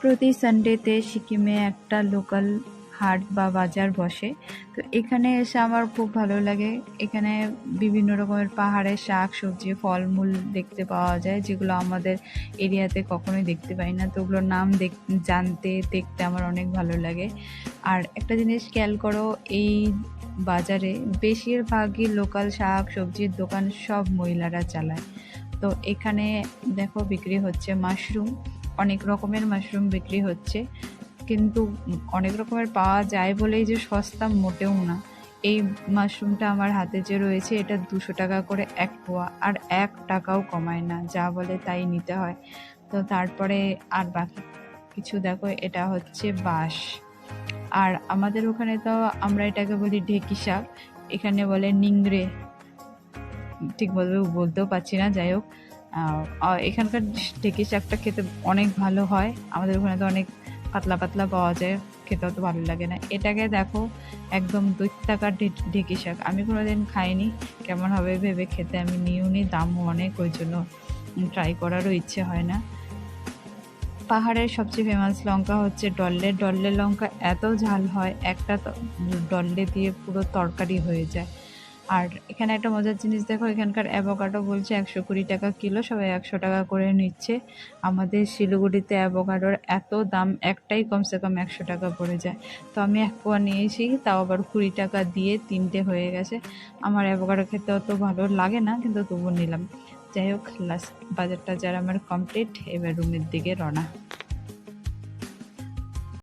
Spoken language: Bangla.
প্রতি সানডেতে সিকিমে একটা লোকাল হাট বা বাজার বসে। তো এখানে এসে আমার খুব ভালো লাগে। এখানে বিভিন্ন রকমের পাহাড়ের শাক, সবজি, ফলমূল দেখতে পাওয়া যায়, যেগুলো আমাদের এরিয়াতে কখনোই দেখতে পাই না। তো ওগুলোর নাম দেখ, জানতে, দেখতে আমার অনেক ভালো লাগে। আর একটা জিনিস খেয়াল করো, এই বাজারে বেশিরভাগই লোকাল শাক, সবজির দোকান সব মহিলারা চালায়। তো এখানে দেখো বিক্রি হচ্ছে মাশরুম অনেক রকমের মাশরুম বিক্রি হচ্ছে। কিন্তু অনেক রকমের পাওয়া যায় বলেই যে সস্তা মোটেও না। এই মাশরুমটা আমার হাতে যে রয়েছে, এটা দুশো টাকা করে এক পোয়া। আর এক টাকাও কমায় না, যা বলে তাই নিতে হয়। তো তারপরে আর বাকি কিছু দেখো, এটা হচ্ছে বাঁশ। আর আমাদের ওখানে তো আমরা এটাকে বলি ঢেকি শাক। এখানে বলে নিংড়ে। ঠিক বলবে, বলতেও পারছি না, যাই হোক। এখানকার ঢেকি শাকটা খেতে অনেক ভালো হয়। আমাদের ওখানে তো অনেক পাতলা পাতলা পাওয়া যায় খেতে অত ভালো লাগে না। এটাকে দেখো, একদম ঢে- ঢেকি শাক আমি কোনোদিন খাইনি, কেমন হবে ভেবে খেতে আমি নিয়েও নি, দামও অনেক, ওই জন্য ট্রাই করারও ইচ্ছে হয় না। পাহাড়ের সবচেয়ে ফেমাস লঙ্কা হচ্ছে ডল্লে। ডল্লে লঙ্কা এত ঝাল হয়, একটা ডল্লে দিয়ে পুরো তরকারি হয়ে যায়। আর এখানে একটা মজার জিনিস দেখো, এখানকার অ্যাভোকাডো বলছে একশো কুড়ি টাকা কিলো, সবাই একশো টাকা করে নিচ্ছে। আমাদের শিলিগুড়িতে অ্যাভোকাডোর এত দাম, একটাই কমসে কম একশো টাকা পড়ে যায়। তো আমি এক পোয়া নিয়েছি তাও আবার কুড়ি টাকা দিয়ে তিনটে হয়ে গেছে। আমার অ্যাভোকাডো খেতে অত ভালো লাগে না, কিন্তু তবু নিলাম। যাই হোক লাস্ট বাজারটা যারা আমার কমপ্লিট এবার রুমের দিকে রওনা।